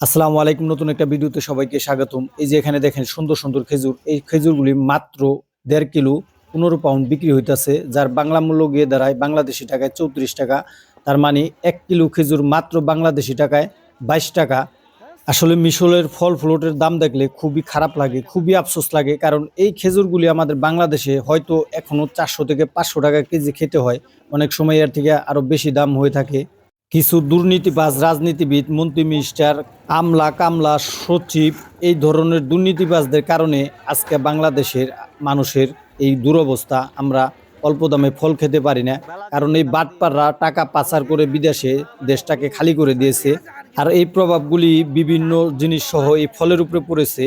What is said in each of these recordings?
আসসালামু আলাইকুম। নতুন একটা ভিডিওতে সবাইকে স্বাগতম। এই যে এখানে দেখেন সুন্দর সুন্দর খেজুর। এই খেজুরগুলি মাত্র দেড় কিলো, পনেরো পাউন্ড বিক্রি হইতাছে, যার বাংলা মূল্য গিয়ে দাঁড়ায় বাংলাদেশি টাকায় চৌত্রিশ টাকা। তার মানে এক কিলো খেজুর মাত্র বাংলাদেশি টাকায় বাইশ টাকা। আসলে মিশলের ফল ফ্লুটের দাম দেখলে খুবই খারাপ লাগে, খুবই আফসোস লাগে, কারণ এই খেজুরগুলি আমাদের বাংলাদেশে হয়তো এখনও চারশো থেকে পাঁচশো টাকা কেজি খেতে হয়। অনেক সময় এর থেকে আরও বেশি দাম হয়ে থাকে। কিছু দুর্নীতিবাজ রাজনীতিবিদ, মন্ত্রী, মিনিস্টার, আমলা, কামলা, সচিব এই ধরনের দুর্নীতিবাজদের কারণে আজকে বাংলাদেশের মানুষের এই দুরবস্থা আমরা অল্প দামে ফল খেতে পারি না। কারণ এই বাটপাররা টাকা পাচার করে বিদেশে দেশটাকে খালি করে দিয়েছে। আর এই প্রভাবগুলি বিভিন্ন জিনিস সহ এই ফলের উপরে পড়েছে।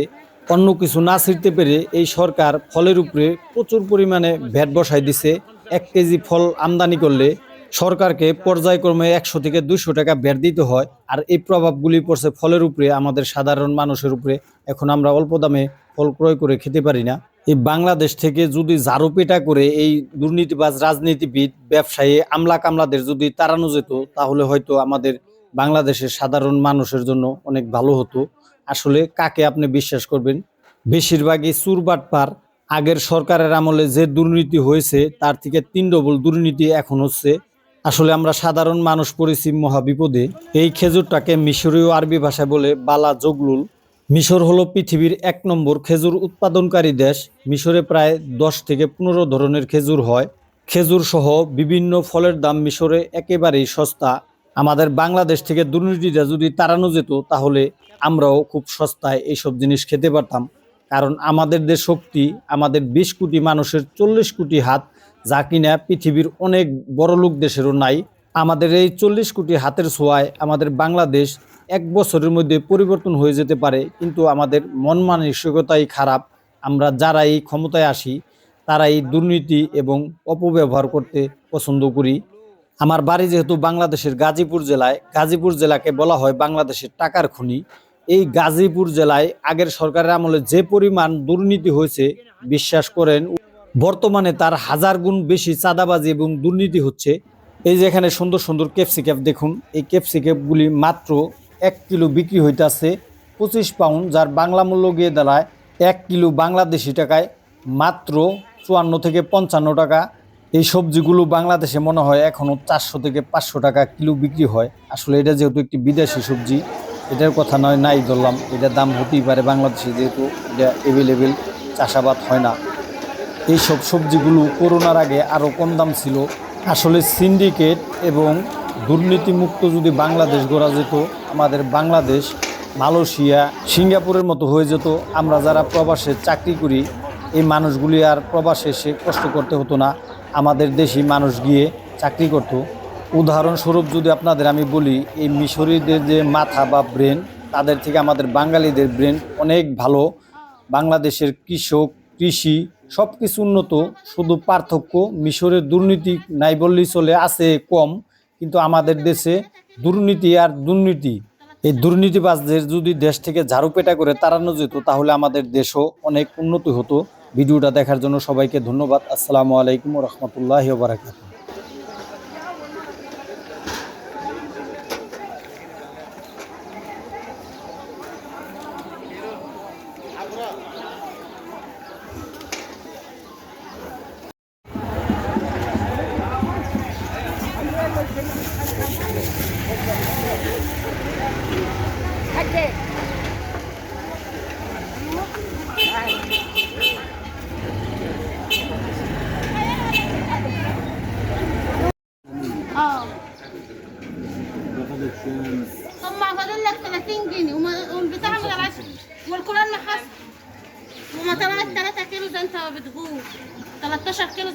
অন্য কিছু না ছিঁড়তে পেরে এই সরকার ফলের উপরে প্রচুর পরিমাণে ভ্যাট বসাই দিছে। এক কেজি ফল আমদানি করলে সরকারকে পর্যায়ক্রমে একশো থেকে দুশো টাকা ভ্যাট দিতে হয়। আর এই প্রভাবগুলি পড়ছে ফলের উপরে, আমাদের সাধারণ মানুষের উপরে। এখন আমরা অল্প দামে ফল ক্রয় করে খেতে পারি না। এই বাংলাদেশ থেকে যদি ঝাড়ু পেটা করে এই দুর্নীতিবাজ রাজনীতিবিদ, ব্যবসায়ী, আমলা কামলাদের যদি তাড়ানো যেত, তাহলে হয়তো আমাদের বাংলাদেশের সাধারণ মানুষের জন্য অনেক ভালো হতো। আসলে কাকে আপনি বিশ্বাস করবেন? বেশিরভাগই চুরবাটপার আগের সরকারের আমলে যে দুর্নীতি হয়েছে, তার থেকে তিন ডবল দুর্নীতি এখন হচ্ছে। আসলে আমরা সাধারণ মানুষ পড়েছি মহাবিপদে এই খেজুরটাকে মিশরীয় আরবি ভাষায় বলে বালা জগলুল। মিশর হলো পৃথিবীর এক নম্বর খেজুর উৎপাদনকারী দেশ। মিশরে প্রায় দশ থেকে পনেরো ধরনের খেজুর হয়। খেজুর সহ বিভিন্ন ফলের দাম মিশরে একেবারেই সস্তা। আমাদের বাংলাদেশ থেকে দুর্নীতিটা যদি তাড়ানো যেত, তাহলে আমরাও খুব সস্তায় এইসব জিনিস খেতে পারতাম। কারণ আমাদের দেশ শক্তি, আমাদের বিশ কোটি মানুষের চল্লিশ কোটি হাত যা কিনা পৃথিবীর অনেক বড় লোক দেশেরও নাই। আমাদের এই চল্লিশ কোটি হাতের ছোঁয়ায় আমাদের বাংলাদেশ এক বছরের মধ্যে পরিবর্তন হয়ে যেতে পারে, কিন্তু আমাদের মন মানসিকতাই খারাপ। আমরা যারা এই ক্ষমতায় আসি, তারাই দুর্নীতি এবং অপব্যবহার করতে পছন্দ করি। আমার বাড়ি যেহেতু বাংলাদেশের গাজীপুর জেলায়, গাজীপুর জেলাকে বলা হয় বাংলাদেশের টাকার খনি। এই গাজীপুর জেলায় আগের সরকারের আমলে যে পরিমাণ দুর্নীতি হয়েছে, বিশ্বাস করেন বর্তমানে তার হাজার গুণ বেশি চাঁদাবাজি এবং দুর্নীতি হচ্ছে। এই যে এখানে সুন্দর সুন্দর ক্যাপসিক্যাপ দেখুন। এই ক্যাপসিক্যাপগুলি মাত্র এক কিলো বিক্রি হইতাছে পঁচিশ পাউন্ড যার বাংলা মূল্য গিয়ে দাঁড়ায় এক কিলো বাংলাদেশি টাকায় মাত্র চুয়ান্ন থেকে পঞ্চান্ন টাকা। এই সবজিগুলো বাংলাদেশে মনে হয় এখনও চারশো থেকে পাঁচশো টাকা কিলো বিক্রি হয়। আসলে এটা যেহেতু একটি বিদেশি সবজি, এটার কথা নয়, নাই ধরলাম। এটার দাম হতেই পারে বাংলাদেশে যেহেতু এটা অ্যাভেলেবেল চাষাবাদ হয় না। এইসব সবজিগুলো করোনার আগে আরও কম দাম ছিল। আসলে সিন্ডিকেট এবং দুর্নীতিমুক্ত যদি বাংলাদেশ গড়া যেত, আমাদের বাংলাদেশ, মালয়েশিয়া, সিঙ্গাপুরের মতো হয়ে যেত। আমরা যারা প্রবাসে চাকরি করি, এই মানুষগুলি আর প্রবাসে এসে কষ্ট করতে হতো না। আমাদের দেশি মানুষ গিয়ে চাকরি করত। উদাহরণস্বরূপ যদি আপনাদের আমি বলি, এই মিশরীদের যে মাথা বা ব্রেন, তাদের থেকে আমাদের বাঙালিদের ব্রেন অনেক ভালো। বাংলাদেশের কৃষক, কৃষি সব কিছু উন্নত, শুধু পার্থক্য, মিশরের দুর্নীতি নাই বললেই চলে, আছে কম, কিন্তু আমাদের দেশে দুর্নীতি আর দুর্নীতি। এই দুর্নীতিবাজদের যদি দেশ থেকে ঝাড়ু পেটা করে তাড়ানো যেত, তাহলে আমাদের দেশও অনেক উন্নতি হতো। ভিডিওটা দেখার জন্য সবাইকে ধন্যবাদ। আসসালামু আলাইকুম রহমতুল্লাহ বারাকাত আনতে হবে তখন তাহলে তো সব কেন